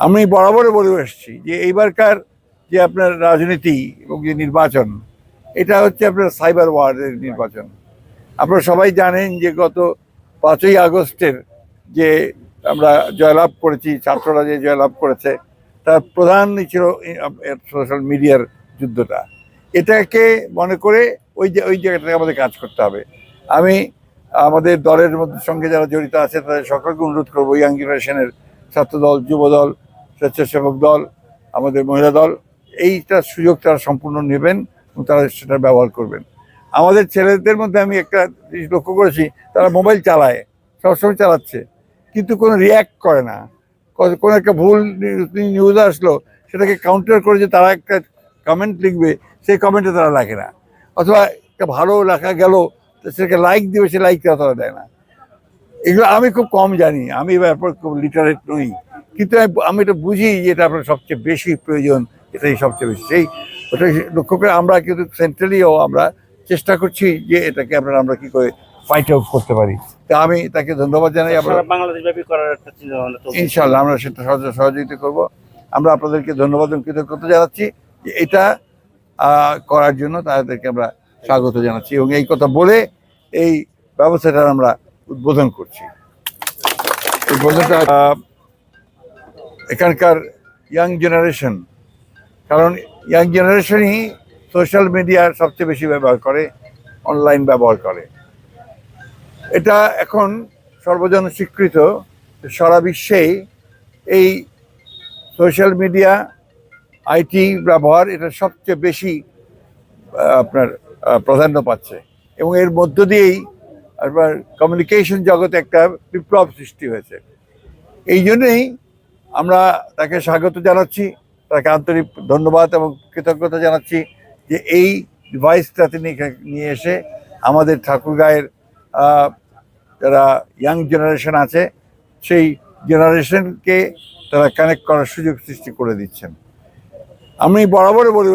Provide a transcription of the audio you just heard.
আমি বরাবরই বলে এসেছি যে এইবারকার যে আপনার রাজনীতি এবং যে নির্বাচন, এটা হচ্ছে আপনার সাইবার ওয়ারের নির্বাচন। আপনারা সবাই জানেন যে গত পাঁচই আগস্টের যে আমরা জয়লাভ করেছি, ছাত্ররা যে জয়লাভ করেছে, তার প্রধান ছিল সোশ্যাল মিডিয়ার যুদ্ধটা। এটাকে মনে করে ওই যে, ওই জায়গাটাকে আমাদের কাজ করতে হবে। আমি আমাদের দলের মধ্যে সঙ্গে যারা জড়িত আছে, তাদের সকলকে অনুরোধ করব, ইয়াং জেনারেশনের ছাত্রদল, যুবদল স্বেচ্ছাসেবক দল, আমাদের মহিলা দল, এইটা সুযোগ তারা সম্পূর্ণ নেবেন এবং তারা সেটা ব্যবহার করবেন। আমাদের ছেলেদের মধ্যে আমি একটা জিনিস লক্ষ্য করেছি, তারা মোবাইল চালায়, সবসময় চালাচ্ছে, কিন্তু কোনো রিয়্যাক্ট করে না। কোনো একটা ভুল নিউজ আসলো, সেটাকে কাউন্টার করে যে তারা একটা কমেন্ট লিখবে, সেই কমেন্টে তারা লেখে না। অথবা একটা ভালো লেখা গেল সেটাকে লাইক দেবে সে লাইকটা তারা দেয় না। এগুলো আমি খুব কম জানি, আমি ব্যাপারে খুব লিটারেট নই। কিন্তু আমি- আমি এটা বুঝি যে এটা আপনার সবচেয়ে বেশি প্রয়োজন এটাই সবচেয়ে বেশি। সেই ওটা লক্ষ্য করে আমরা কিন্তু সেন্ট্রালিও আমরা চেষ্টা করছি যে এটাকে আপনার আমরা কি করে ফাইট আউট করতে পারি। তা আমি তাকে ধন্যবাদ জানাই। ইনশাল্লাহ আমরা সেটা সহজ- সহযোগিতা করব। আমরা আপনাদেরকে ধন্যবাদ কৃতজ্ঞতা জানাচ্ছি যে এটা করার জন্য তাদেরকে আমরা স্বাগত জানাচ্ছি এবং এই কথা বলে এই ব্যবস্থাটার আমরা উদ্বোধন করছি। উদ্বোধনটা এখানকার ইয়াং জেনারেশন কারণ ইয়াং জেনারেশনই সোশ্যাল মিডিয়ার সবচেয়ে বেশি ব্যবহার করে অনলাইন ব্যবহার করে। এটা এখন সর্বজন স্বীকৃত সারা বিশ্বেই এই সোশ্যাল মিডিয়া আইটি ব্যবহার এটা সবচেয়ে বেশি আপনার প্রাধান্য পাচ্ছে। এবং এর মধ্য দিয়েই আপনার কমিউনিকেশন জগতে একটা বিপ্লব সৃষ্টি হয়েছে। এই জন্যই আমরা তাকে স্বাগত জানাচ্ছি, তাকে আন্তরিক ধন্যবাদ এবং কৃতজ্ঞতা জানাচ্ছি যে এই ডিভাইসটা তিনি নিয়ে এসে আমাদের ঠাকুর গায়ের যারা ইয়াং জেনারেশন আছে, সেই জেনারেশনকে তারা কানেক্ট করার সুযোগ সৃষ্টি করে দিচ্ছেন। আমি বরাবর বলি